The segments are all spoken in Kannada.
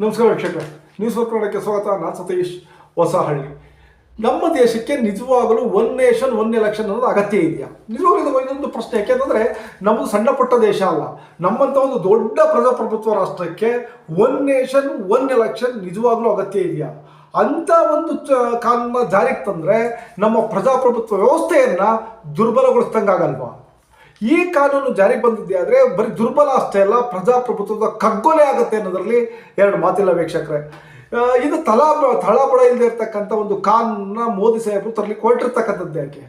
ನಮಸ್ಕಾರ ವೀಕ್ಷಕರೇ. ನ್ಯೂಸ್ ವರ್ಕ್ ನೋಡೋಕ್ಕೆ ಸ್ವಾಗತ. ನಾನು ಸತೀಶ್ ಹೊಸಹಳ್ಳಿ. ನಮ್ಮ ದೇಶಕ್ಕೆ ನಿಜವಾಗಲೂ ಒನ್ ನೇಷನ್ ಒನ್ ಎಲೆಕ್ಷನ್ ಅನ್ನೋದು ಅಗತ್ಯ ಇದೆಯಾ? ನಿಜವಾಗಲೂ ಇದು ಇದೊಂದು ಪ್ರಶ್ನೆ. ಯಾಕೆಂದ್ರೆ ನಮ್ಮದು ಸಣ್ಣ ಪುಟ್ಟ ದೇಶ ಅಲ್ಲ. ನಮ್ಮಂಥ ಒಂದು ದೊಡ್ಡ ಪ್ರಜಾಪ್ರಭುತ್ವ ರಾಷ್ಟ್ರಕ್ಕೆ ಒನ್ ನೇಷನ್ ಒನ್ ಎಲೆಕ್ಷನ್ ನಿಜವಾಗ್ಲೂ ಅಗತ್ಯ ಇದೆಯಾ? ಅಂತ ಒಂದು ಚ- ಕಾನೂನ ಜಾರಿಗೆ ತಂದ್ರೆ ನಮ್ಮ ಪ್ರಜಾಪ್ರಭುತ್ವ ವ್ಯವಸ್ಥೆಯನ್ನ ದುರ್ಬಲಗೊಳಿಸ್ದಂಗಾಗಲ್ವಾ? ಈ ಕಾನೂನು ಜಾರಿಗೆ ಬಂದಿದ್ದೆ ಆದರೆ ಬರೀ ದುರ್ಬಲ ಅಷ್ಟೇ ಅಲ್ಲ, ಪ್ರಜಾಪ್ರಭುತ್ವದ ಕಗ್ಗೊಲೆ ಆಗುತ್ತೆ ಅನ್ನೋದರಲ್ಲಿ ಎರಡು ಮಾತಿಲ್ಲ ವೀಕ್ಷಕರೇ. ಇದು ತಲಾ ತಳಬಳ ಇಲ್ಲದೆ ಇರ್ತಕ್ಕಂಥ ಒಂದು ಕಾನೂನ ಮೋದಿ ಸಾಹೇಬರು ತರಲಿಕ್ಕೆ ಹೊರಟಿರ್ತಕ್ಕಂಥದ್ದು ಯಾಕೆ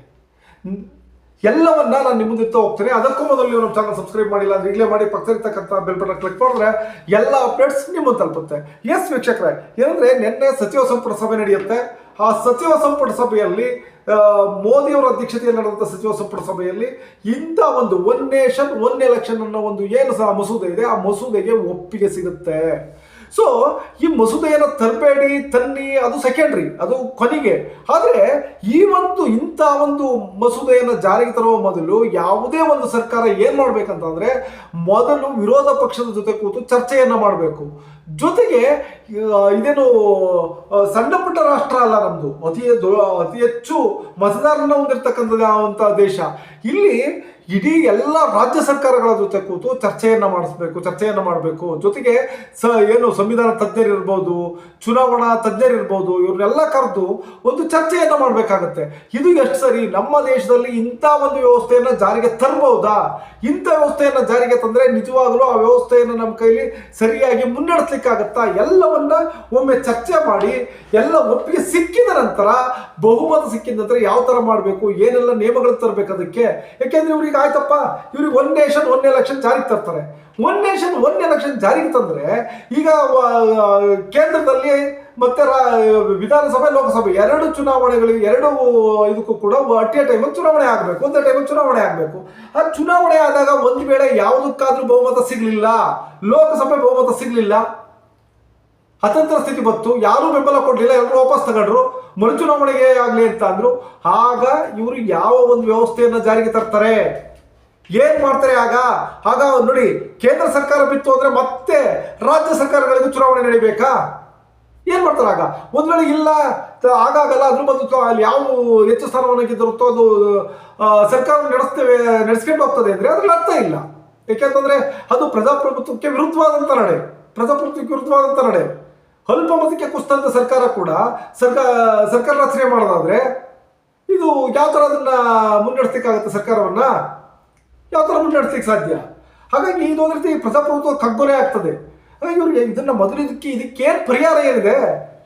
ಎಲ್ಲವನ್ನ ನಾನು ನಿಮ್ಮ ಮುಂದೆ ಹೋಗ್ತೇನೆ. ಅದಕ್ಕೂ ಮೊದಲು ನೀವು ನಮ್ಮ ಚಾನಲ್ ಸಬ್ಸ್ಕ್ರೈಬ್ ಮಾಡಿಲ್ಲ ಅಂದ್ರೆ ಈಗಲೇ ಮಾಡಿ ಪಕ್ಕದಲ್ಲಿರ್ತಕ್ಕಂಥ ಬೆಲ್ ಬಟನ್ ಕ್ಲಿಕ್ ಮಾಡಿದ್ರೆ ಎಲ್ಲ ಅಪ್ಡೇಟ್ಸ್ ನಿಮ್ಮ ತಲುಪುತ್ತೆ. ಎಸ್ ವೀಕ್ಷಕರೇ, ಏನಂದ್ರೆ ನಿನ್ನೆ ಸಚಿವ ಸಂಪುಟ ಸಭೆ ನಡೆಯುತ್ತೆ. ಆ ಸಚಿವ ಸಂಪುಟ ಸಭೆಯಲ್ಲಿ ಮೋದಿಯವರ ಅಧ್ಯಕ್ಷತೆಯಲ್ಲಿ ನಡೆದಂಥ ಸಚಿವ ಸಂಪುಟ ಸಭೆಯಲ್ಲಿ ಇಂಥ ಒಂದು ಒನ್ ನೇಷನ್ ಒನ್ ಎಲೆಕ್ಷನ್ ಅನ್ನೋ ಒಂದು ಏನು ಸಹ ಮಸೂದೆ ಇದೆ, ಆ ಮಸೂದೆಗೆ ಒಪ್ಪಿಗೆ ಸಿಗುತ್ತೆ. ಸೊ ಈ ಮಸೂದೆಯನ್ನು ತರಬೇಡಿ, ತನ್ನಿ, ಅದು ಸೆಕೆಂಡ್ರಿ ಅದು ಕೊನೆಗೆ. ಆದರೆ, ಈ ಒಂದು ಇಂಥ ಒಂದು ಮಸೂದೆಯನ್ನು ಜಾರಿಗೆ ತರುವ ಮೊದಲು ಯಾವುದೇ ಒಂದು ಸರ್ಕಾರ ಏನು ಮಾಡಬೇಕಂತಂದರೆ, ಮೊದಲು ವಿರೋಧ ಪಕ್ಷದ ಜೊತೆ ಕೂತು ಚರ್ಚೆಯನ್ನು ಮಾಡಬೇಕು. ಜೊತೆಗೆ ಇದೇನು ಸಣ್ಣ ಪುಟ್ಟ ರಾಷ್ಟ್ರ ಅಲ್ಲ ನಮ್ಮದು ಅತಿ ಅತಿ ಹೆಚ್ಚು ಮತದಾರನ ಹೊಂದಿರತಕ್ಕಂಥ ದೇಶ. ಇಲ್ಲಿ ಇಡೀ ಎಲ್ಲ ರಾಜ್ಯ ಸರ್ಕಾರಗಳ ಜೊತೆ ಕೂತು ಚರ್ಚೆಯನ್ನ ಮಾಡಿಸ್ಬೇಕು, ಚರ್ಚೆಯನ್ನ ಮಾಡಬೇಕು. ಜೊತೆಗೆ ಸ, ಏನು ಸಂವಿಧಾನ ತಜ್ಞರಿರ್ಬೋದು ಚುನಾವಣಾ ತಜ್ಞರಿರ್ಬೋದು ಇವ್ರನ್ನೆಲ್ಲ ಕರೆದು ಒಂದು ಚರ್ಚೆಯನ್ನ ಮಾಡಬೇಕಾಗತ್ತೆ. ಇದು ಎಷ್ಟು ಸರಿ ನಮ್ಮ ದೇಶದಲ್ಲಿ ಇಂಥ ಒಂದು ವ್ಯವಸ್ಥೆಯನ್ನ ಜಾರಿಗೆ ತರಬಹುದಾ ಇಂಥ ವ್ಯವಸ್ಥೆಯನ್ನ ಜಾರಿಗೆ ತಂದರೆ ನಿಜವಾಗಲೂ ಆ ವ್ಯವಸ್ಥೆಯನ್ನು ನಮ್ಮ ಕೈಲಿ ಸರಿಯಾಗಿ ಮುನ್ನಡೆಸ್ಲಿಕ್ಕಾಗತ್ತಾ ಎಲ್ಲವನ್ನ ಒಮ್ಮೆ ಚರ್ಚೆ ಮಾಡಿ, ಎಲ್ಲ ಒಪ್ಪಿಗೆ ಸಿಕ್ಕಿದ ನಂತರ, ಬಹುಮತ ಸಿಕ್ಕಿದ ನಂತರ ಯಾವ ತರ ಮಾಡಬೇಕು, ಏನೆಲ್ಲ ನಿಯಮಗಳು ತರಬೇಕು ಅದಕ್ಕೆ? ಯಾಕೆಂದ್ರೆ ಇವ್ರಿಗೆ ಆಯ್ತಪ್ಪ, ಇವ್ರಿಗೆ ಒನ್ ನೇಷನ್ ಒನ್ ಎಲೆಕ್ಷನ್ ಜಾರಿಗೆ ತರ್ತಾರೆ. ಒನ್ ನೇಷನ್ ಒನ್ ಎಲೆಕ್ಷನ್ ಜಾರಿಗೆ ತಂದ್ರೆ, ಈಗ ಕೇಂದ್ರದಲ್ಲಿ ಮತ್ತೆ ವಿಧಾನಸಭೆ, ಲೋಕಸಭೆ, ಎರಡು ಚುನಾವಣೆಗಳಿಗೆ, ಎರಡು ಇದಕ್ಕೂ ಕೂಡ ಅಟ್ ಎ ಟೈಮಲ್ಲಿ ಚುನಾವಣೆ ಆಗಬೇಕು. ಒಂದೇ ಟೈಮಲ್ಲಿ ಚುನಾವಣೆ ಆಗಬೇಕು. ಆ ಚುನಾವಣೆ ಆದಾಗ ಒಂದು ವೇಳೆ ಯಾವುದಕ್ಕಾದ್ರೂ ಬಹುಮತ ಸಿಗಲಿಲ್ಲ, ಲೋಕಸಭೆ ಬಹುಮತ ಸಿಗಲಿಲ್ಲ ಅತಂತ್ರ ಸ್ಥಿತಿ ಬಂತು. ಯಾರೂ ಬೆಂಬಲ ಕೊಡಲಿಲ್ಲ. ಎಲ್ಲರೂ ವಾಪಸ್ ತಗೊಂಡ್ರು. ಮರುಚುನಾವಣೆಗೆ ಆಗಲಿ ಅಂತ ಅಂದ್ರು. ಆಗ ಇವರು ಯಾವ ಒಂದು ವ್ಯವಸ್ಥೆಯನ್ನು ಜಾರಿಗೆ ತರ್ತಾರೆ? ಏನ್ ಮಾಡ್ತಾರೆ ಆಗ? ಆಗ ನೋಡಿ, ಕೇಂದ್ರ ಸರ್ಕಾರ ಬಿತ್ತು ಅಂದ್ರೆ ಮತ್ತೆ ರಾಜ್ಯ ಸರ್ಕಾರಗಳಿಗೂ ಚುನಾವಣೆ ನಡಿಬೇಕಾ? ಏನ್ ಮಾಡ್ತಾರೆ ಆಗ? ಒಂದು ವೇಳೆ ಇಲ್ಲ, ಆಗಾಗಲ್ಲ, ಅದ್ರ ಬಂದು ಅಲ್ಲಿ ಯಾವ ಹೆಚ್ಚು ಸ್ಥಾನವನ್ನು ಗೆದ್ದಿರುತ್ತೋ ಅದು ಸರ್ಕಾರ ನಡೆಸ್ತೇವೆ, ನಡೆಸ್ಕೊಂಡು ಹೋಗ್ತದೆ ಅಂದ್ರೆ ಅದ್ರಲ್ಲಿ ಅರ್ಥ ಇಲ್ಲ. ಯಾಕೆಂತಂದ್ರೆ ಅದು ಪ್ರಜಾಪ್ರಭುತ್ವಕ್ಕೆ ವಿರುದ್ಧವಾದಂತ ನಡೆ. ಪ್ರಜಾಪ್ರಭುತ್ವಕ್ಕೆ ವಿರುದ್ಧವಾದಂತ ನಡೆ. ಅಲ್ಪ ಮತಕ್ಕೆ ಕುಸ್ತಂತ ಸರ್ಕಾರ ಕೂಡ ಸರ್ಕಾರ ಸರ್ಕಾರ ರಚನೆ ಮಾಡೋದಾದ್ರೆ ಇದು ಯಾವ ಥರ ಅದನ್ನ ಮುನ್ನಡೆಸ್ಲಿಕ್ಕಾಗತ್ತೆ ಸರ್ಕಾರವನ್ನ? ಯಾವ ಥರ ಮುನ್ನಡೆಸ್ಲಿಕ್ಕೆ ಸಾಧ್ಯ? ಹಾಗಾಗಿ ಇದು ಒಂದು ರೀತಿ ಪ್ರಜಾಪ್ರಭುತ್ವ ಕಗ್ಗೊಲೆ ಆಗ್ತದೆ. ಹಾಗಾಗಿ ಇವ್ರಿಗೆ ಇದನ್ನ ಮೊದಲು ಇದಕ್ಕೆ ಇದಕ್ಕೇನು ಪರಿಹಾರ ಏನಿದೆ?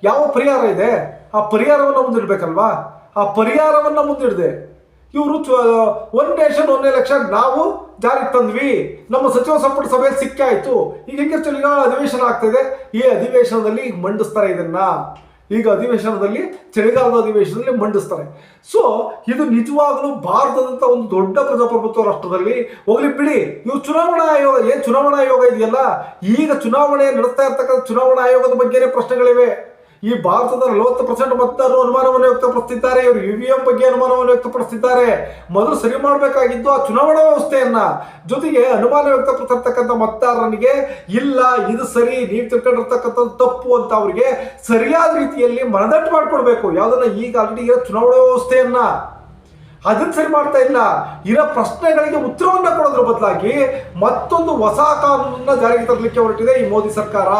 ಯಾವ ಪರಿಹಾರ ಇದೆ? ಆ ಪರಿಹಾರವನ್ನು ಮುಂದಿಡ್ಬೇಕಲ್ವಾ? ಆ ಪರಿಹಾರವನ್ನ ಮುಂದಿಡದೆ. ಇವರು ಒನ್ ನೇಷನ್ ಒನ್ ಎಲೆಕ್ಷನ್ ನಾವು ಜಾರಿಗೆ ತಂದ್ವಿ. ನಮ್ಮ ಸಚಿವ ಸಂಪುಟ ಸಭೆ ಸಿಕ್ಕಾಯ್ತು ಈಗ ಹೆಂಗೆ ಚಳಿಗಾಲ ಅಧಿವೇಶನ ಆಗ್ತಿದೆ. ಈ ಅಧಿವೇಶನದಲ್ಲಿ ಮಂಡಿಸ್ತಾರೆ ಇದನ್ನ. ಈಗ ಅಧಿವೇಶನದಲ್ಲಿ, ಚಳಿಗಾಲದ ಅಧಿವೇಶನದಲ್ಲಿ ಮಂಡಿಸ್ತಾರೆ. ಸೊ ಇದು ನಿಜವಾಗಲೂ ಭಾರತದಂತ ಒಂದು ದೊಡ್ಡ ಪ್ರಜಾಪ್ರಭುತ್ವ ರಾಷ್ಟ್ರದಲ್ಲಿ ಹೋಗ್ಲಿ ಬಿಡಿ. ಇವ್ರು ಚುನಾವಣಾ ಆಯೋಗ, ಏನ್ ಚುನಾವಣಾ ಆಯೋಗ ಇದೆಯಲ್ಲ? ಈಗ ಚುನಾವಣೆ ನಡೆಸ್ತಾ ಇರ್ತಕ್ಕಂಥ ಚುನಾವಣಾ ಆಯೋಗದ ಬಗ್ಗೆನೇ ಪ್ರಶ್ನೆಗಳಿವೆ. ಈ ಭಾರತದ ನಲವತ್ತು ಪರ್ಸೆಂಟ್ ಮತದಾರರು ಅನುಮಾನವನ್ನು ವ್ಯಕ್ತಪಡಿಸುತ್ತಿದ್ದಾರೆ. ಇವರು ಯು ವಿ ಎಂ ಬಗ್ಗೆ ಅನುಮಾನವನ್ನು ವ್ಯಕ್ತಪಡಿಸ್ತಿದ್ದಾರೆ ಮೊದಲು ಸರಿ ಮಾಡಬೇಕಾಗಿದ್ದು ಆ ಚುನಾವಣಾ ವ್ಯವಸ್ಥೆಯನ್ನ. ಜೊತೆಗೆ ಅನುಮಾನ ವ್ಯಕ್ತಪಡಿಸಿರ್ತಕ್ಕಂಥ ಮತದಾರನಿಗೆ, ಇಲ್ಲ, ಇದು ಸರಿ, ನೀವು ತಿಳ್ಕೊಂಡಿರ್ತಕ್ಕಂಥದ್ದು ತಪ್ಪು ಅಂತ ಅವರಿಗೆ ಸರಿಯಾದ ರೀತಿಯಲ್ಲಿ ಮನದಟ್ಟು ಮಾಡಿಕೊಡ್ಬೇಕು ಯಾವುದನ್ನ ಈಗ ಆಲ್ರೆಡಿ ಇರೋ ಚುನಾವಣಾ ವ್ಯವಸ್ಥೆಯನ್ನ. ಅದನ್ನ ಸರಿ ಮಾಡ್ತಾ ಇಲ್ಲ. ಇರೋ ಪ್ರಶ್ನೆಗಳಿಗೆ ಉತ್ತರವನ್ನ ಕೊಡೋದ್ರ ಬದಲಾಗಿ ಮತ್ತೊಂದು ಹೊಸ ಕಾನೂನನ್ನ ಜಾರಿಗೆ ತರಲಿಕ್ಕೆ ಹೊರಟಿದೆ ಈ ಮೋದಿ ಸರ್ಕಾರ.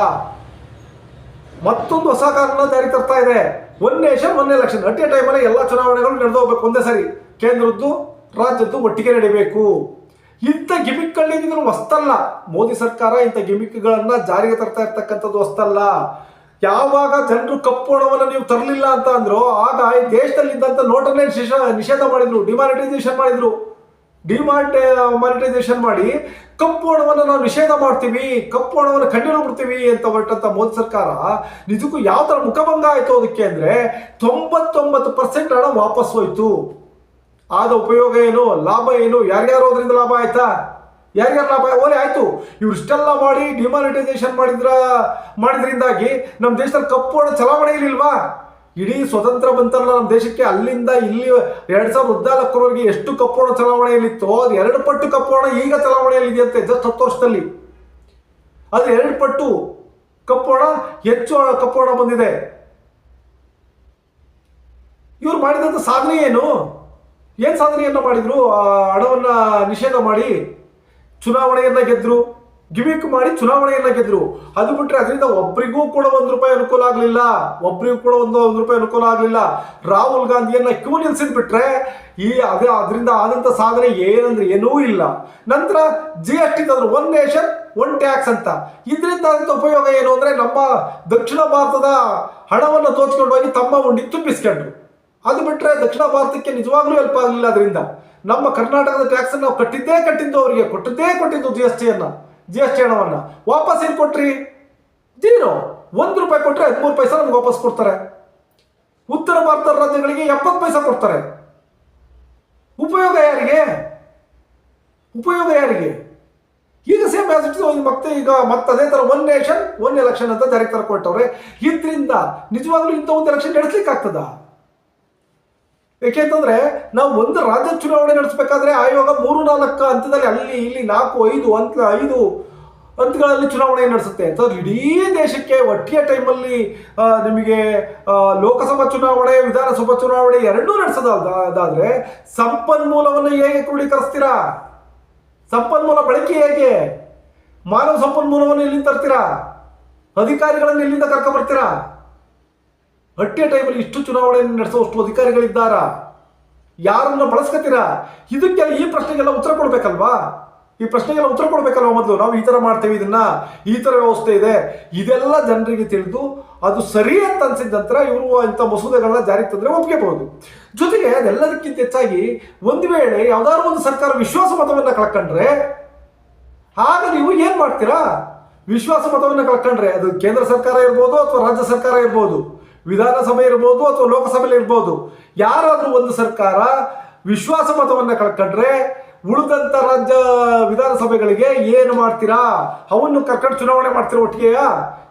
ಮತ್ತೊಂದು ಹೊಸ ಕಾನೂನ ಜಾರಿ ತರ್ತಾ ಇದೆ. One nation one election. At a ಟೈಮಲ್ಲಿ ಎಲ್ಲ ಚುನಾವಣೆಗಳು ನಡೆದು ಹೋಗ್ಬೇಕು ಒಂದೇ ಸಾರಿ. ಕೇಂದ್ರದ್ದು, ರಾಜ್ಯದ್ದು ಒಟ್ಟಿಗೆ ನಡಿಬೇಕು. ಇಂಥ ಗಿಮಿಕ್ ಇದನ್ನು ಹೊಸ್ತಲ್ಲ. ಮೋದಿ ಸರ್ಕಾರ ಇಂಥ ಗಿಮಿಕ್ಗಳನ್ನ ಜಾರಿಗೆ ತರ್ತಾ ಇರ್ತಕ್ಕಂಥದ್ದು ಹೊಸ್ತಲ್ಲ. ಯಾವಾಗ ಜನರು ಕಪ್ಪು ಹಣವನ್ನು ನೀವು ತರಲಿಲ್ಲ ಅಂತ ಅಂದ್ರು, ಆಗ ಈ ದೇಶದಲ್ಲಿ ಇದ್ದಂಥ ನೋಟನ್ನೇ ನಿಷೇಧ ಮಾಡಿದ್ರು ಡಿಮಾನಿಟೈಸೇಷನ್ ಮಾಡಿದ್ರು. ಡಿಮಾಂಡ್ ಮಾನಿಟೈಸೇಷನ್ ಮಾಡಿ ಕಪ್ಪು ಹಣವನ್ನು ನಾವು ನಿಷೇಧ ಮಾಡ್ತೀವಿ, ಕಪ್ಪು ಹಣವನ್ನು ಕಂಡು ಬಿಡ್ತೀವಿ ಅಂತ ಹೊರಟಂತ ಮೋದಿ ಸರ್ಕಾರ ನಿಜಕ್ಕೂ ಯಾವ ಥರ ಮುಖಭಂಗ ಆಯಿತು ಅದಕ್ಕೆ ಅಂದ್ರೆ ತೊಂಬತ್ತೊಂಬತ್ತು ಪರ್ಸೆಂಟ್ ಹಣ ವಾಪಸ್ ಹೋಯ್ತು. ಆದ ಉಪಯೋಗ ಏನು? ಲಾಭ ಏನು? ಯಾರ್ಯಾರು ಅದರಿಂದ ಲಾಭ ಆಯ್ತಾ? ಯಾರ್ಯಾರು ಲಾಭ ಓಲೆ ಆಯಿತು. ಇವ್ರು ಇಷ್ಟೆಲ್ಲ ಮಾಡಿ ಡಿಮಾನಿಟೈಸೇಷನ್ ಮಾಡಿದ್ರ, ಮಾಡಿದ್ರಿಂದಾಗಿ ನಮ್ಮ ದೇಶದಲ್ಲಿ ಕಪ್ಪು ಹಣ ಚಲಾವಣೆ ಇರ್ಲಿಲ್ವಾ ಇಡೀ ಸ್ವತಂತ್ರ ಬಂತಲ್ಲ ನಮ್ಮ ದೇಶಕ್ಕೆ. ಅಲ್ಲಿಂದ ಇಲ್ಲಿ ಎರಡ್ ಸಾವಿರದ ಹದಿನಾಲ್ಕರವರೆಗೆ ಎಷ್ಟು ಕಪ್ಪು ಹಣ ಚಲಾವಣೆಯಲ್ಲಿತ್ತು, ಅದು ಎರಡು ಪಟ್ಟು ಕಪ್ಪು ಹಣ ಈಗ ಚಲಾವಣೆಯಲ್ಲಿದೆಯಂತೆ ಜಸ್ಟ್ ಹತ್ತು ವರ್ಷದಲ್ಲಿ. ಅದು ಎರಡು ಪಟ್ಟು ಕಪ್ಪು ಹಣ, ಹೆಚ್ಚು ಕಪ್ಪು ಹಣ ಬಂದಿದೆ. ಇವ್ರು ಮಾಡಿದಂಥ ಸಾಧನೆ ಏನು? ಏನು ಸಾಧನೆಯನ್ನು ಮಾಡಿದ್ರು? ಆ ಹಣವನ್ನ ನಿಷೇಧ ಮಾಡಿ ಚುನಾವಣೆಯನ್ನು ಗೆದ್ರು. ಗಿಮಿಕ್ ಮಾಡಿ ಚುನಾವಣೆಯನ್ನ ಗೆದ್ರು. ಅದು ಬಿಟ್ರೆ ಅದರಿಂದ ಒಬ್ಬರಿಗೂ ಕೂಡ ಒಂದು ರೂಪಾಯಿ ಅನುಕೂಲ ಆಗಲಿಲ್ಲ. ಒಬ್ಬರಿಗೂ ಕೂಡ ಒಂದು ಒಂದು ರೂಪಾಯಿ ಅನುಕೂಲ ಆಗಲಿಲ್ಲ. ರಾಹುಲ್ ಗಾಂಧಿಯನ್ನ ಕ್ಯೂ ನಿಲ್ಸಿದ್ ಬಿಟ್ರೆ ಈ ಅದೇ ಅದರಿಂದ ಆದಂತ ಸಾಧನೆ ಏನಂದ್ರೆ ಏನೂ ಇಲ್ಲ. ನಂತರ ಜಿ ಎಸ್ ಟಿ ತಂದ್ರು ಒನ್ ನೇಷನ್ ಒನ್ ಟ್ಯಾಕ್ಸ್ ಅಂತ. ಇದರಿಂದ ಆದಂತ ಉಪಯೋಗ ಏನು ಅಂದ್ರೆ ನಮ್ಮ ದಕ್ಷಿಣ ಭಾರತದ ಹಣವನ್ನು ತೋಚ್ಕೊಂಡು ಹೋಗಿ ತಮ್ಮ ಉಂಡಿ ತುಂಬಿಸ್ಕೊಂಡ್ರು. ಅದು ಬಿಟ್ರೆ ದಕ್ಷಿಣ ಭಾರತಕ್ಕೆ ನಿಜವಾಗ್ಲೂ ಹೆಲ್ಪ್ ಆಗಲಿಲ್ಲ ಅದರಿಂದ. ನಮ್ಮ ಕರ್ನಾಟಕದ ಟ್ಯಾಕ್ಸ್ ನಾವು ಕಟ್ಟಿದ್ದೇ ಕಟ್ಟಿದ್ದು ಅವರಿಗೆ, ಕೊಟ್ಟಿದ್ದೇ ಕೊಟ್ಟಿದ್ದು ಜಿ ಎಸ್ ಟಿಯನ್ನ ಜಿ ಎಸ್ ಟಿ ಹಣವನ್ನ ವಾಪಸ್ ಏನು ಕೊಟ್ರಿ? ಜೀರೋ. ಒಂದು ರೂಪಾಯಿ ಕೊಟ್ಟರೆ ಹದಿಮೂರು ಪೈಸೆ ನಮ್ಗೆ ವಾಪಸ್ ಕೊಡ್ತಾರೆ. ಉತ್ತರ ಭಾರತದ ರಾಜ್ಯಗಳಿಗೆ ಎಪ್ಪತ್ತು ಪೈಸೆ ಕೊಡ್ತಾರೆ. ಉಪಯೋಗ ಯಾರಿಗೆ? ಉಪಯೋಗ ಯಾರಿಗೆ? ಈಗ ಸೇಮ್ ಆಸ್ ಇಟ್ ಇಸ್ ಮತ್ತೆ ಈಗ ಮತ್ತೆ ಅದೇ ಥರ ಒನ್ ನೇಷನ್ ಒನ್ ಎಲೆಕ್ಷನ್ ಅಂತ ಜಾರಿಗೆ ತರ್ಕೊಟ್ಟವ್ರೆ ಇದರಿಂದ ನಿಜವಾಗ್ಲೂ ಇಂಥ ಒಂದು ಎಲೆಕ್ಷನ್ ನಡೆಸ್ಲಿಕ್ಕೆ ಆಗ್ತದಾ ಯಾಕೆಂತಂದ್ರೆ ನಾವು ಒಂದು ರಾಜ್ಯ ಚುನಾವಣೆ ನಡೆಸಬೇಕಾದ್ರೆ ಆಯೋಗ ಮೂರು ನಾಲ್ಕು ಹಂತದಲ್ಲಿ ಅಲ್ಲಿ ಇಲ್ಲಿ ನಾಲ್ಕು, ಐದು ಹಂತ, ಐದು ಹಂತಗಳಲ್ಲಿ ಚುನಾವಣೆ ನಡೆಸುತ್ತೆ. ಅಂತಂದ್ರೆ ಇಡೀ ದೇಶಕ್ಕೆ ಒಟ್ಟಿಗೆ ಟೈಮಲ್ಲಿ ನಿಮಗೆ ಲೋಕಸಭಾ ಚುನಾವಣೆ, ವಿಧಾನಸಭಾ ಚುನಾವಣೆ ಎರಡೂ ನಡೆಸೋದಾದ್ರೆ ಸಂಪನ್ಮೂಲವನ್ನು ಹೇಗೆ ಕ್ರೋಢೀಕರಿಸ್ತೀರಾ? ಸಂಪನ್ಮೂಲ ಬಳಕೆ ಹೇಗೆ? ಮಾನವ ಸಂಪನ್ಮೂಲವನ್ನು ಎಲ್ಲಿಂದ ತರ್ತೀರಾ? ಅಧಿಕಾರಿಗಳನ್ನು ಎಲ್ಲಿಂದ ಕರ್ಕೊಂಡ್ ಹಟ್ಟಿಯ ಟೈಮಲ್ಲಿ ಇಷ್ಟು ಚುನಾವಣೆಯನ್ನು ನಡೆಸುವಷ್ಟು ಅಧಿಕಾರಿಗಳಿದ್ದಾರಾ? ಯಾರನ್ನ ಬಳಸ್ಕೊತೀರಾ ಇದಕ್ಕೆಲ್ಲ ಈ ಪ್ರಶ್ನೆಗೆಲ್ಲ ಉತ್ತರ ಕೊಡ್ಬೇಕಲ್ವಾ? ಈ ಪ್ರಶ್ನೆಗೆಲ್ಲ ಉತ್ತರ ಕೊಡ್ಬೇಕಲ್ವಾ ಮೊದಲು? ನಾವು ಈ ತರ ಮಾಡ್ತೇವೆ ಇದನ್ನ. ಈ ತರ ವ್ಯವಸ್ಥೆ ಇದೆ. ಇದೆಲ್ಲ ಜನರಿಗೆ ತಿಳಿದು ಅದು ಸರಿ ಅಂತ ಅನ್ಸಿದ ನಂತರ ಇವರು ಇಂಥ ಮಸೂದೆಗಳನ್ನ ಜಾರಿಗೆ ತಂದ್ರೆ ಒಪ್ಕೋಬಹುದು ಜೊತೆಗೆ ಅದೆಲ್ಲದಕ್ಕಿಂತ ಹೆಚ್ಚಾಗಿ ಒಂದು ವೇಳೆ ಯಾವ್ದಾದ್ರು ಒಂದು ಸರ್ಕಾರ ವಿಶ್ವಾಸ ಮತವನ್ನು ಕಳ್ಕೊಂಡ್ರೆ, ಆಗ ನೀವು ಏನು ಮಾಡ್ತೀರಾ? ವಿಶ್ವಾಸ ಮತವನ್ನು ಕಳ್ಕೊಂಡ್ರೆ ಅದು ಕೇಂದ್ರ ಸರ್ಕಾರ ಇರ್ಬೋದು ಅಥವಾ ರಾಜ್ಯ ಸರ್ಕಾರ ಇರ್ಬೋದು. ವಿಧಾನಸಭೆ ಇರ್ಬೋದು ಅಥವಾ ಲೋಕಸಭೆಯಲ್ಲಿ ಇರ್ಬೋದು, ಯಾರಾದರೂ ಒಂದು ಸರ್ಕಾರ ವಿಶ್ವಾಸ ಮತವನ್ನು ಕಳ್ಕೊಂಡ್ರೆ ಉಳಿದಂತ ರಾಜ್ಯ ವಿಧಾನಸಭೆಗಳಿಗೆ ಏನು ಮಾಡ್ತೀರಾ? ಅವನ್ನು ಕರ್ಕೊಂಡು ಚುನಾವಣೆ ಮಾಡ್ತೀರಾ ಒಟ್ಟಿಗೆ?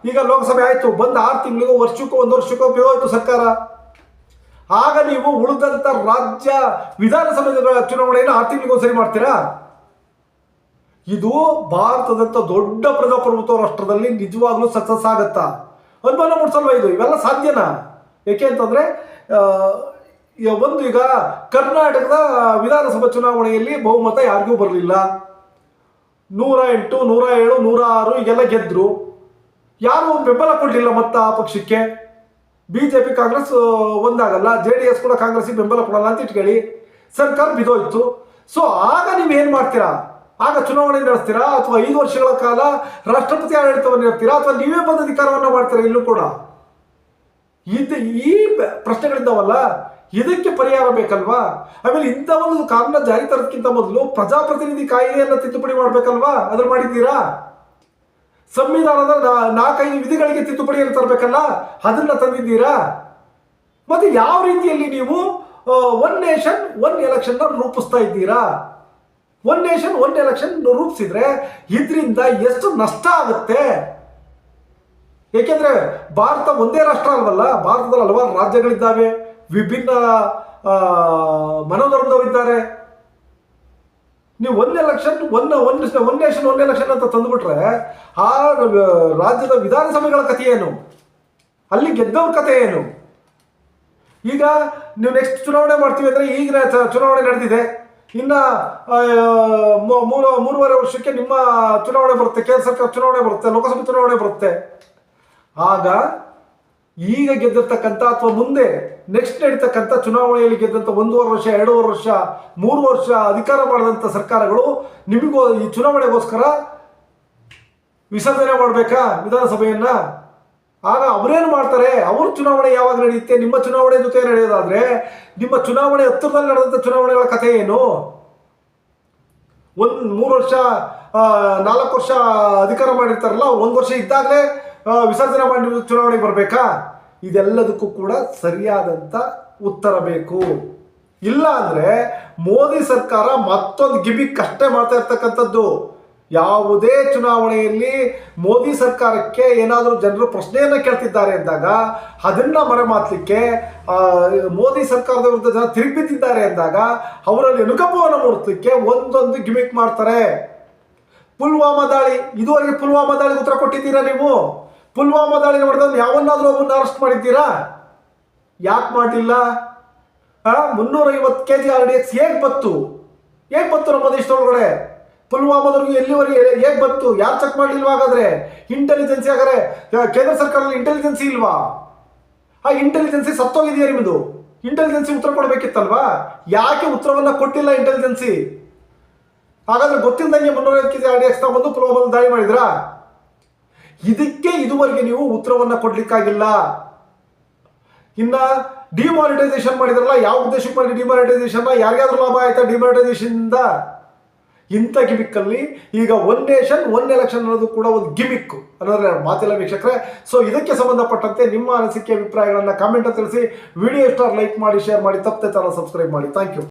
ಈಗ ಲೋಕಸಭೆ ಆಯ್ತು, ಬಂದ ಆರು ತಿಂಗಳಿಗೂ ವರ್ಷಕ್ಕೂ ಒಂದು ವರ್ಷಕ್ಕೂ ಹೋಯ್ತು ಸರ್ಕಾರ. ಆಗ ನೀವು ಉಳಿದಂತ ರಾಜ್ಯ ವಿಧಾನಸಭೆಗಳ ಚುನಾವಣೆಯನ್ನು ಆರು ತಿಂಗಳಿಗೂ ಸರಿ ಮಾಡ್ತೀರಾ? ಇದು ಭಾರತದಂತ ದೊಡ್ಡ ಪ್ರಜಾಪ್ರಭುತ್ವ ರಾಷ್ಟ್ರದಲ್ಲಿ ನಿಜವಾಗ್ಲೂ ಸಕ್ಸಸ್ ಆಗತ್ತಾ? ಅನುಮಾನ ಮೂಡಿಸಲ್ವ ಇದು? ಇವೆಲ್ಲ ಸಾಧ್ಯನಾ? ಏಕೆ ಅಂತಂದ್ರೆ ಒಂದು ಈಗ ಕರ್ನಾಟಕದ ವಿಧಾನಸಭಾ ಚುನಾವಣೆಯಲ್ಲಿ ಬಹುಮತ ಯಾರಿಗೂ ಬರಲಿಲ್ಲ. ನೂರ ಎಂಟು, ನೂರ ಏಳು, ನೂರ ಆರು ಈಗೆಲ್ಲ ಗೆದ್ರು. ಯಾರು ಬೆಂಬಲ ಕೊಡಲಿಲ್ಲ ಮತ್ತ ಆ ಪಕ್ಷಕ್ಕೆ? ಬಿಜೆಪಿ, ಕಾಂಗ್ರೆಸ್ ಒಂದಾಗಲ್ಲ. ಜೆ ಡಿ ಎಸ್ ಕೂಡ ಕಾಂಗ್ರೆಸ್ಗೆ ಬೆಂಬಲ ಕೊಡಲ್ಲ ಅಂತ ಇಟ್ಕೊಳ್ಳಿ. ಸರ್ಕಾರ ಬಿದೋಯ್ತು. ಸೊ ಆಗ ನೀವು ಏನು ಮಾಡ್ತೀರಾ? ಆಗ ಚುನಾವಣೆ ನಡೆಸ್ತೀರಾ? ಅಥವಾ ಐದು ವರ್ಷಗಳ ಕಾಲ ರಾಷ್ಟ್ರಪತಿ ಆಡಳಿತವನ್ನು ಇರ್ತೀರಾ ಅಥವಾ ನೀವೇ ಬಂದ ಅಧಿಕಾರವನ್ನು ಮಾಡ್ತೀರಾ ಇಲ್ಲೂ ಕೂಡ? ಇದು ಈ ಪ್ರಶ್ನೆಗಳಿದ್ದಾವಲ್ಲ, ಇದಕ್ಕೆ ಪರಿಹಾರ ಬೇಕಲ್ವಾ? ಆಮೇಲೆ ಇಂಥ ಒಂದು ಕಾನೂನ ಜಾರಿ ತರೋದಕ್ಕಿಂತ ಮೊದಲು ಪ್ರಜಾಪ್ರತಿನಿಧಿ ಕಾಯ್ದೆಯನ್ನು ತಿದ್ದುಪಡಿ ಮಾಡಬೇಕಲ್ವಾ? ಅದ್ರ ಮಾಡಿದ್ದೀರಾ? ಸಂವಿಧಾನದ ನಾಲ್ಕೈದು ವಿಧಿಗಳಿಗೆ ತಿದ್ದುಪಡಿಯನ್ನು ತರಬೇಕಲ್ಲ? ಅದನ್ನ ತಂದಿದ್ದೀರಾ? ಮತ್ತೆ ಯಾವ ರೀತಿಯಲ್ಲಿ ನೀವು ಒನ್ ನೇಷನ್ ಒನ್ ಎಲೆಕ್ಷನ್ ರೂಪಿಸ್ತಾ ಇದ್ದೀರಾ? ಒನ್ ನೇಷನ್ ಒನ್ ಎಲೆಕ್ಷನ್ ರೂಪಿಸಿದ್ರೆ ಇದರಿಂದ ಎಷ್ಟು ನಷ್ಟ ಆಗುತ್ತೆ? ಏಕೆಂದ್ರೆ ಭಾರತ ಒಂದೇ ರಾಷ್ಟ್ರ ಅಲ್ವಲ್ಲ, ಭಾರತದಲ್ಲಿ ಹಲವಾರು ರಾಜ್ಯಗಳಿದ್ದಾವೆ, ವಿಭಿನ್ನ ಮನೋಧರ್ಮದವರಿದ್ದಾರೆ. ನೀವು one election one one one nation one election ಅಂತ ತಂದುಬಿಟ್ರೆ ಆ, ರಾಜ್ಯದ ವಿಧಾನಸಭೆಗಳ ಕಥೆ ಏನು? ಅಲ್ಲಿ ಗೆದ್ದವ್ರ ಕಥೆ ಏನು? ಈಗ ನೀವು ನೆಕ್ಸ್ಟ್ ಚುನಾವಣೆ ಮಾಡ್ತೀವಿ ಅಂದ್ರೆ ಈಗ ಚುನಾವಣೆ ನಡೆದಿದೆ. ಇನ್ನ ಮೂರು, ಮೂರುವರೆ ವರ್ಷಕ್ಕೆ ನಿಮ್ಮ ಚುನಾವಣೆ ಬರುತ್ತೆ, ಕೇಂದ್ರ ಸರ್ಕಾರ ಚುನಾವಣೆ ಬರುತ್ತೆ, ಲೋಕಸಭೆ ಚುನಾವಣೆ ಬರುತ್ತೆ. ಆಗ ಈಗ ಗೆದ್ದಿರ್ತಕ್ಕಂಥ ಅಥವಾ ಮುಂದೆ ನೆಕ್ಸ್ಟ್ ನಡೀತಕ್ಕಂಥ ಚುನಾವಣೆಯಲ್ಲಿ ಗೆದ್ದಂಥ ಒಂದೂವರೆ ವರ್ಷ, ಎರಡೂವರೆ ವರ್ಷ, ಮೂರು ವರ್ಷ ಅಧಿಕಾರ ಮಾಡಿದಂಥ ಸರ್ಕಾರಗಳು ನಿಮಗೂ ಈ ಚುನಾವಣೆಗೋಸ್ಕರ ವಿಸರ್ಜನೆ ಮಾಡಬೇಕಾ ವಿಧಾನಸಭೆಯನ್ನ? ಆಗ ಅವರೇನು ಮಾಡ್ತಾರೆ? ಅವ್ರ ಚುನಾವಣೆ ಯಾವಾಗ ನಡೆಯುತ್ತೆ? ನಿಮ್ಮ ಚುನಾವಣೆ ಜೊತೆ ನಡೆಯೋದಾದ್ರೆ ನಿಮ್ಮ ಚುನಾವಣೆ ಹತ್ತಿರದಲ್ಲಿ ನಡೆದಂಥ ಚುನಾವಣೆಗಳ ಕಥೆ ಏನು? ಒಂದು ಮೂರು ವರ್ಷ ನಾಲ್ಕು ವರ್ಷ ಅಧಿಕಾರ ಮಾಡಿರ್ತಾರಲ್ಲ, ಒಂದು ವರ್ಷ ಇದ್ದಾಗಲೇ ವಿಸರ್ಜನೆ ಮಾಡಿ ಚುನಾವಣೆಗೆ ಬರಬೇಕಾ? ಇದೆಲ್ಲದಕ್ಕೂ ಕೂಡ ಸರಿಯಾದಂಥ ಉತ್ತರ ಬೇಕು. ಇಲ್ಲ ಅಂದರೆ ಮೋದಿ ಸರ್ಕಾರ ಮತ್ತೊಂದು ಗಿಬಿಕ್ ಅಷ್ಟೇ ಮಾಡ್ತಾ ಇರ್ತಕ್ಕಂಥದ್ದು. ಯಾವುದೇ ಚುನಾವಣೆಯಲ್ಲಿ ಮೋದಿ ಸರ್ಕಾರಕ್ಕೆ ಏನಾದರೂ ಜನರು ಪ್ರಶ್ನೆಯನ್ನು ಕೇಳ್ತಿದ್ದಾರೆ ಅಂದಾಗ, ಅದನ್ನ ಮರೆಮಾಚಲಿಕ್ಕೆ ಮೋದಿ ಸರ್ಕಾರದ ವಿರುದ್ಧ ಜನ ತಿರುಗಿಬಿದ್ದಿದ್ದಾರೆ ಅಂದಾಗ, ಅವರಲ್ಲಿ ಅನುಕಂಪವನ್ನು ಮೂಡಿಸ್ಲಿಕ್ಕೆ ಒಂದೊಂದು ಗಿಮಿಕ್ ಮಾಡ್ತಾರೆ. ಪುಲ್ವಾಮಾ ದಾಳಿ, ಇದುವರೆಗೆ ಪುಲ್ವಾಮಾ ದಾಳಿಗೆ ಉತ್ತರ ಕೊಟ್ಟಿದ್ದೀರಾ ನೀವು? ಪುಲ್ವಾಮಾ ದಾಳಿ ಮಾಡಿದವ್ರು ಯಾವನ್ನಾದರೂ ಒಬ್ಬನ್ನ ಅರೆಸ್ಟ್ ಮಾಡಿದ್ದೀರಾ? ಯಾಕೆ ಮಾಡಲಿಲ್ಲ? ಮುನ್ನೂರೈವತ್ತು K G R D X ಹೇಗೆ ಬತ್ತು ಹೇಗೆ ಬತ್ತು ನಮ್ಮ ದೇಶದೊಳಗಡೆ ಪುಲ್ವಾಮಾದವ್ರಿಗೆ ಎಲ್ಲಿವರೆಗೆ ಹೇಗೆ ಬಂತು? ಯಾರು ಚೆಕ್ ಮಾಡಲಿಲ್ವಾ ಹಾಗಾದ್ರೆ? ಇಂಟೆಲಿಜೆನ್ಸಿ ಹಾಗಾದ್ರೆ ಕೇಂದ್ರ ಸರ್ಕಾರದಲ್ಲಿ ಇಂಟೆಲಿಜೆನ್ಸಿ ಇಲ್ವಾ? ಆ ಇಂಟೆಲಿಜೆನ್ಸಿ ಸತ್ತೋಗಿದೆಯಾ ನಿಮ್ಮದು ಇಂಟೆಲಿಜೆನ್ಸಿ ಉತ್ತರ ಕೊಡಬೇಕಿತ್ತಲ್ವಾ? ಯಾಕೆ ಉತ್ತರವನ್ನ ಕೊಟ್ಟಿಲ್ಲ ಇಂಟೆಲಿಜೆನ್ಸಿ ಹಾಗಾದ್ರೆ ಗೊತ್ತಿಲ್ಲದಂಗೆ ಮುನ್ನೂರ K G R D X ಬಂದು ಪುಲ್ವಾಮಾದಲ್ಲಿ ದಾಳಿ ಮಾಡಿದ್ರಾ? ಇದಕ್ಕೆ ಇದುವರೆಗೆ ನೀವು ಉತ್ತರವನ್ನ ಕೊಡ್ಲಿಕ್ಕಾಗಿಲ್ಲ. ಇನ್ನ ಡಿಮಾನಿಟೈಸೇಷನ್ ಮಾಡಿದ್ರಲ್ಲ, ಯಾವ ಉದ್ದೇಶಕ್ಕೆ ಮಾಡಿ ಡಿಮಾನಿಟೈಸೇಷನ್ ಯಾರಿಗಾದ್ರೂ ಲಾಭ ಆಯ್ತಾ ಡಿಮಾನಿಟೈಸೇಷನ್ ಇಂದ? ಇಂಥ ಗಿಮಿಕ್ಕಲ್ಲಿ ಈಗ ಒನ್ ನೇಷನ್ ಒನ್ ಎಲೆಕ್ಷನ್ ಅನ್ನೋದು ಕೂಡ ಒಂದು ಗಿಮಿಕ್ ಅನ್ನೋದ್ರೆ ಮಾತಿಲ್ಲ ವೀಕ್ಷಕರೇ. ಸೊ ಇದಕ್ಕೆ ಸಂಬಂಧಪಟ್ಟಂತೆ ನಿಮ್ಮ ಅನಿಸಿಕೆ, ಅಭಿಪ್ರಾಯಗಳನ್ನು ಕಾಮೆಂಟ್ ತಿಳಿಸಿ. ವಿಡಿಯೋ ಸ್ಟಾರ್ ಲೈಕ್ ಮಾಡಿ ಶೇರ್ ಮಾಡಿ, ತಪ್ಪದೆ ಚಾನಲ್ ಸಬ್ಸ್ಕ್ರೈಬ್ ಮಾಡಿ. Thank you